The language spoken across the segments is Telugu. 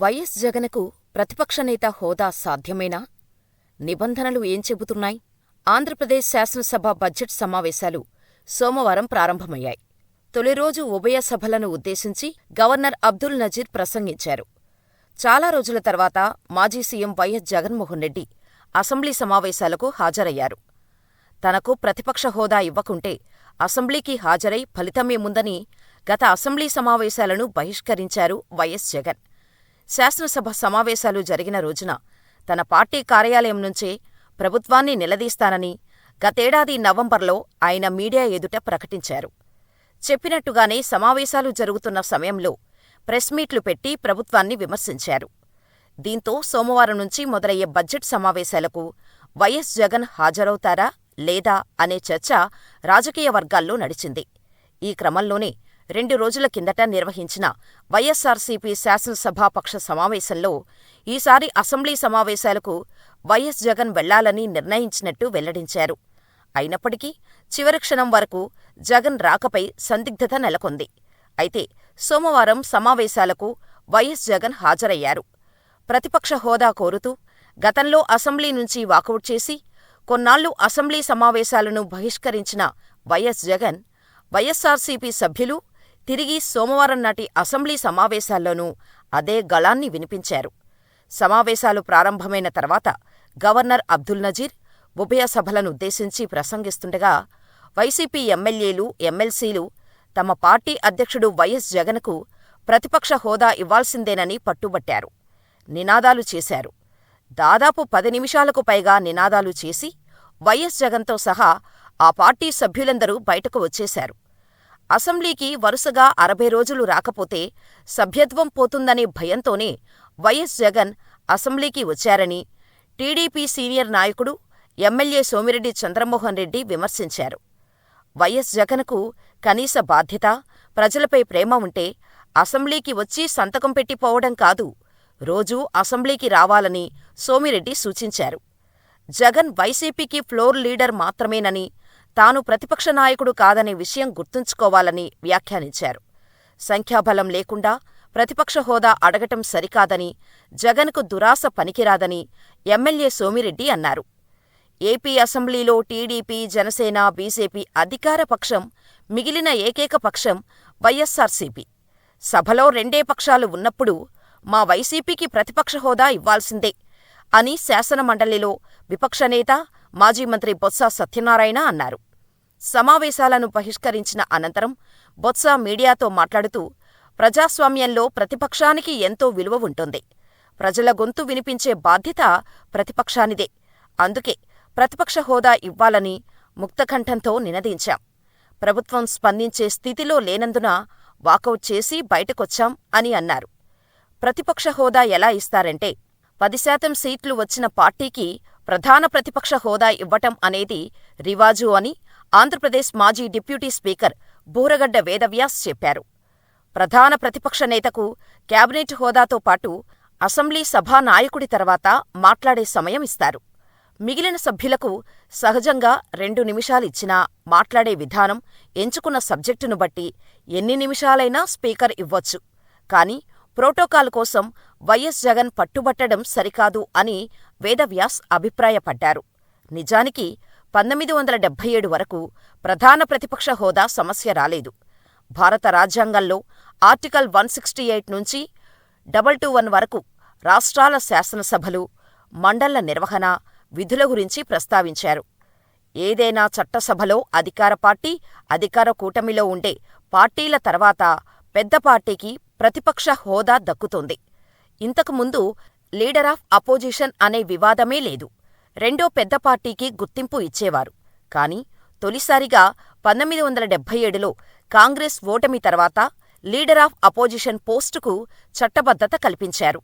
వైఎస్ జగన్కు ప్రతిపక్షనేత హోదా సాధ్యమేనా? నిబంధనలు ఏం చెబుతున్నాయి? ఆంధ్రప్రదేశ్ శాసనసభ బడ్జెట్ సమావేశాలు సోమవారం ప్రారంభమయ్యాయి. తొలిరోజు ఉభయ సభలను ఉద్దేశించి గవర్నర్ అబ్దుల్ నజీర్ ప్రసంగించారు. చాలా రోజుల తర్వాత మాజీ CM YS Jaganmohan Reddy assembly సమావేశాలకు హాజరయ్యారు. తనకు ప్రతిపక్ష హోదా ఇవ్వకుంటే అసెంబ్లీకి హాజరై ఫలితమేముందని గత అసెంబ్లీ సమావేశాలను బహిష్కరించారు వైఎస్ జగన్. శాసనసభ సమావేశాలు జరిగిన రోజున తన పార్టీ కార్యాలయం నుంచే ప్రభుత్వాన్ని నిలదీస్తానని గతేడాది నవంబర్లో ఆయన మీడియా ఎదుట ప్రకటించారు. చెప్పినట్టుగానే సమావేశాలు జరుగుతున్న సమయంలో ప్రెస్మీట్లు పెట్టి ప్రభుత్వాన్ని విమర్శించారు. దీంతో సోమవారం నుంచి మొదలయ్యే బడ్జెట్ సమావేశాలకు వైఎస్ జగన్ హాజరవుతారా లేదా అనే చర్చ రాజకీయ వర్గాల్లో నడిచింది. ఈ క్రమంలోనే రెండు రోజుల కిందట నిర్వహించిన వైఎస్సార్సీపీ శాసనసభాపక్ష సమావేశంలో ఈసారి అసెంబ్లీ సమావేశాలకు వైఎస్ జగన్ వెళ్ళాలని నిర్ణయించినట్టు వెల్లడించారు. అయినప్పటికీ చివరి క్షణం వరకు జగన్ రాకపై సందిగ్ధత నెలకొంది. అయితే సోమవారం సమావేశాలకు వైఎస్ జగన్ హాజరయ్యారు. ప్రతిపక్ష హోదా కోరుతూ గతంలో అసెంబ్లీ నుంచి వాకౌట్ చేసి కొన్నాళ్ళు అసెంబ్లీ సమావేశాలను బహిష్కరించిన వైఎస్ జగన్, వైఎస్సార్సీపీ సభ్యులు తిరిగి సోమవారం నాటి అసెంబ్లీ సమావేశాల్లోనూ అదే గళాన్ని వినిపించారు. సమావేశాలు ప్రారంభమైన తర్వాత గవర్నర్ అబ్దుల్ నజీర్ ఉభయ సభలనుద్దేశించి ప్రసంగిస్తుండగా వైసీపీ ఎమ్మెల్యేలు, ఎమ్మెల్సీలు తమ పార్టీ అధ్యక్షుడు వైఎస్ జగన్కు ప్రతిపక్ష హోదా ఇవ్వాల్సిందేనని పట్టుబట్టారు. నినాదాలు చేశారు. దాదాపు పది నిమిషాలకు పైగా నినాదాలు చేసి వైఎస్ జగన్తో సహా ఆ పార్టీ సభ్యులందరూ బయటకు వచ్చేశారు. అసెంబ్లీకి వరుసగా అరవై రోజులు రాకపోతే సభ్యత్వం పోతుందనే భయంతోనే వైఎస్ జగన్ అసెంబ్లీకి వచ్చారని టీడీపీ సీనియర్ నాయకుడు, ఎమ్మెల్యే సోమిరెడ్డి చంద్రమోహన్ రెడ్డి విమర్శించారు. వైఎస్ జగన్కు కనీస బాధ్యత, ప్రజలపై ప్రేమ ఉంటే అసెంబ్లీకి వచ్చి సంతకం పెట్టిపోవడం కాదు, రోజూ అసెంబ్లీకి రావాలని సోమిరెడ్డి సూచించారు. జగన్ వైసీపీకి ఫ్లోర్ లీడర్ మాత్రమేనని, తాను ప్రతిపక్ష నాయకుడు కాదనే విషయం గుర్తుంచుకోవాలని వ్యాఖ్యానించారు. సంఖ్యాబలం లేకుండా ప్రతిపక్ష హోదా అడగటం సరికాదని, జగన్కు దురాశ పనికిరాదని ఎమ్మెల్యే సోమిరెడ్డి అన్నారు. ఏపీ అసెంబ్లీలో టీడీపీ, జనసేన, బీజేపీ అధికార పక్షం, మిగిలిన ఏకైక పక్షం వైఎస్సార్సీపీ. సభలో రెండే పక్షాలు ఉన్నప్పుడు మా వైసీపీకి ప్రతిపక్ష హోదా ఇవ్వాల్సిందే అని శాసనమండలిలో విపక్షనేత, మాజీ మంత్రి బొత్స సత్యనారాయణ అన్నారు. సమావేశాలను బహిష్కరించిన అనంతరం బొత్స మీడియాతో మాట్లాడుతూ ప్రజాస్వామ్యంలో ప్రతిపక్షానికి ఎంతో విలువ ఉంటుంది. ప్రజల గొంతు వినిపించే బాధ్యత ప్రతిపక్షానిదే. అందుకే ప్రతిపక్ష హోదా ఇవ్వాలని ముక్తకంఠంతో నినదించాం. ప్రభుత్వం స్పందించే స్థితిలో లేనందున వాకౌట్ చేసి బయటకొచ్చాం అని అన్నారు. ప్రతిపక్ష హోదా ఎలా ఇస్తారంటే పది శాతం సీట్లు వచ్చిన పార్టీకి ప్రధాన ప్రతిపక్ష హోదా ఇవ్వటం అనేది రివాజు అని ఆంధ్రప్రదేశ్ మాజీ డిప్యూటీ స్పీకర్ బూరగడ్డ వేదవ్యాస్ చెప్పారు. ప్రధాన ప్రతిపక్ష నేతకు కేబినెట్ హోదాతో పాటు అసెంబ్లీ సభానాయకుడి తర్వాత మాట్లాడే సమయం ఇస్తారు. మిగిలిన సభ్యులకు సహజంగా రెండు నిమిషాలిచ్చినా మాట్లాడే విధానం, ఎంచుకున్న సబ్జెక్టును బట్టి ఎన్ని నిమిషాలైనా స్పీకర్ ఇవ్వొచ్చు. కానీ ప్రోటోకాల్ కోసం వైఎస్ జగన్ పట్టుబట్టడం సరికాదు అని వేదవ్యాస్ అభిప్రాయపడ్డారు. నిజానికి పంతొమ్మిది వందల డెబ్బై ఏడు వరకు ప్రధాన ప్రతిపక్ష హోదా సమస్య రాలేదు. భారత రాజ్యాంగంలో ఆర్టికల్ వన్ సిక్స్టీ ఎయిట్ నుంచి డబల్ టూ వన్ వరకు రాష్ట్రాల శాసనసభలు, మండళ్ళ నిర్వహణ, విధుల గురించి ప్రస్తావించారు. ఏదైనా చట్టసభలో అధికార పార్టీ, అధికార కూటమిలో ఉండే పార్టీల తర్వాత పెద్ద పార్టీకి ప్రతిపక్ష హోదా దక్కుతుంది. ఇంతకుముందు లీడర్ ఆఫ్ అపోజిషన్ అనే వివాదమే లేదు. రెండో పెద్ద పార్టీకి గుర్తింపు ఇచ్చేవారు. కానీ తొలిసారిగా పంతొమ్మిది వందల డెబ్బై ఏడులో కాంగ్రెస్ ఓటమి తర్వాత లీడర్ ఆఫ్ అపోజిషన్ పోస్టుకు చట్టబద్ధత కల్పించారు.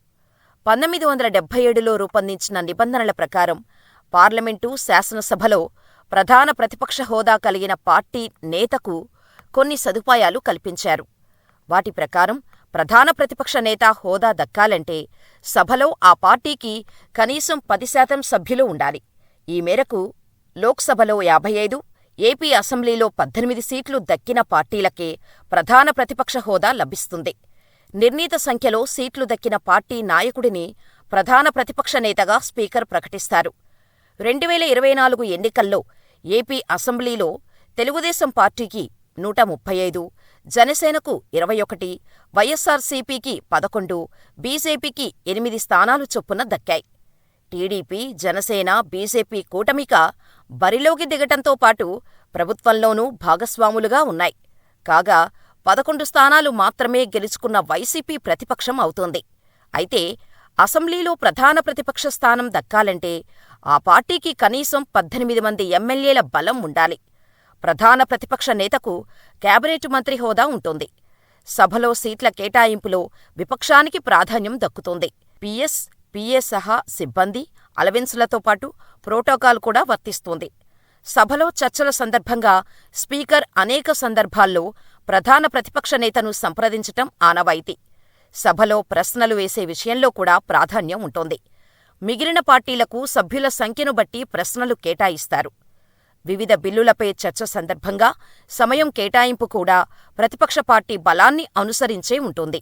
పంతొమ్మిది వందల డెబ్బై ఏడులో రూపొందించిన నిబంధనల ప్రకారం పార్లమెంటు, శాసనసభలో ప్రధాన ప్రతిపక్ష హోదా కలిగిన పార్టీ నేతకు కొన్ని సదుపాయాలు కల్పించారు. వాటి ప్రకారం ప్రధాన ప్రతిపక్ష నేత హోదా దక్కాలంటే సభలో ఆ పార్టీకి కనీసం పది శాతం సభ్యులు ఉండాలి. ఈ మేరకు లోక్సభలో యాభై ఐదు, ఏపీ అసెంబ్లీలో పద్దెనిమిది సీట్లు దక్కిన పార్టీలకే ప్రధాన ప్రతిపక్ష హోదా లభిస్తుంది. నిర్ణీత సంఖ్యలో సీట్లు దక్కిన పార్టీ నాయకుడిని ప్రధాన ప్రతిపక్ష నేతగా స్పీకర్ ప్రకటిస్తారు. రెండువేల ఇరవై నాలుగు ఎన్నికల్లో ఏపీ అసెంబ్లీలో తెలుగుదేశం పార్టీకి నూట ముప్పై ఐదు, జనసేనకు ఇరవై ఒకటి, వైఎస్సార్సీపీకి పదకొండు, బీజేపీకి ఎనిమిది స్థానాలు చొప్పున దక్కాయి. టీడీపీ, జనసేన, బీజేపీ కూటమిక బరిలోకి దిగటంతో పాటు ప్రభుత్వంలోనూ భాగస్వాములుగా ఉన్నాయి. కాగా పదకొండు స్థానాలు మాత్రమే గెలుచుకున్న వైసీపీ ప్రతిపక్షం అవుతోంది. అయితే అసెంబ్లీలో ప్రధాన ప్రతిపక్ష స్థానం దక్కాలంటే ఆ పార్టీకి కనీసం పద్దెనిమిది మంది ఎమ్మెల్యేల బలం ఉండాలి. ప్రధాన ప్రతిపక్ష నేతకు కేబినెట్ మంత్రి హోదా ఉంటుంది. సభలో సీట్ల కేటాయింపులో విపక్షానికి ప్రాధాన్యం దక్కుతుంది. పిఎస్ పిఏ సహా సిబ్బంది, అలవెన్సులతో పాటు ప్రోటోకాల్ కూడా వర్తిస్తుంది. సభలో చర్చల సందర్భంగా స్పీకర్ అనేక సందర్భాల్లో ప్రధాన ప్రతిపక్ష నేతను సంప్రదించటం ఆనవాయితీ. సభలో ప్రశ్నలు వేసే విషయంలో కూడా ప్రాధాన్యం ఉంటోంది. మిగిలిన పార్టీలకు సభ్యుల సంఖ్యను బట్టి ప్రశ్నలు కేటాయిస్తారు. వివిధ బిల్లులపై చర్చ సందర్భంగా సమయం కేటాయింపు కూడా ప్రతిపక్ష పార్టీ బలాన్ని అనుసరించే ఉంటుంది.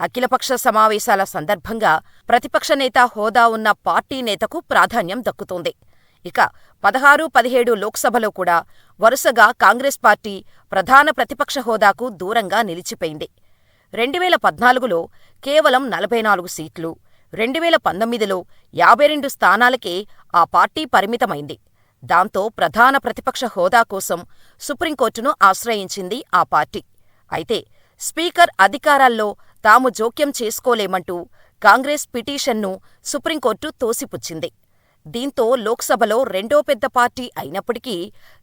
అఖిలపక్ష సమావేశాల సందర్భంగా ప్రతిపక్ష నేత హోదా ఉన్న పార్టీ నేతకు ప్రాధాన్యం దక్కుతుంది. ఇక పదహారు, పదిహేడు లోక్సభలో కూడా వరుసగా కాంగ్రెస్ పార్టీ ప్రధాన ప్రతిపక్ష హోదాకు దూరంగా నిలిచిపోయింది. రెండువేల పద్నాలుగులో కేవలం నలభై నాలుగు సీట్లు, రెండువేల పంతొమ్మిదిలో యాభై రెండు స్థానాలకే ఆ పార్టీ పరిమితమైంది. దాంతో ప్రధాన ప్రతిపక్ష హోదా కోసం సుప్రీంకోర్టును ఆశ్రయించింది ఆ పార్టీ. అయితే స్పీకర్ అధికారాల్లో తాము జోక్యం చేసుకోలేమంటూ కాంగ్రెస్ పిటిషన్ను సుప్రీంకోర్టు తోసిపుచ్చింది. దీంతో లోక్సభలో రెండో పెద్ద పార్టీ అయినప్పటికీ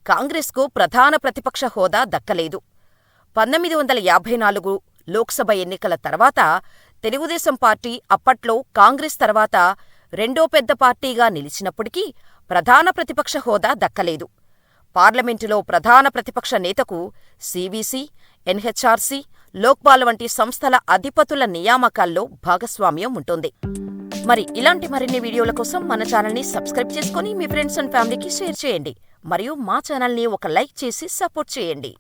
కాంగ్రెస్కు ప్రధాన ప్రతిపక్ష హోదా దక్కలేదు. పంతొమ్మిది వందల యాభై నాలుగు లోక్సభ ఎన్నికల తర్వాత తెలుగుదేశం పార్టీ అప్పట్లో కాంగ్రెస్ తర్వాత రెండో పెద్ద పార్టీగా నిలిచినప్పటికీ ప్రధాన ప్రతిపక్ష హోదా దక్కలేదు. పార్లమెంటులో ప్రధాన ప్రతిపక్ష నేతకు సీవీసీ, ఎన్హెచ్ఆర్సీ, లోక్పాల్ వంటి సంస్థల అధిపతుల నియామకాల్లో భాగస్వామ్యం ఉంటుంది. మరి ఇలాంటి మరిన్ని వీడియోల కోసం మన ఛానల్ని సబ్స్క్రైబ్ చేసుకుని మీ ఫ్రెండ్స్ అండ్ ఫ్యామిలీకి షేర్ చేయండి. మరియు మా ఛానల్ని ఒక లైక్ చేసి సపోర్ట్ చేయండి.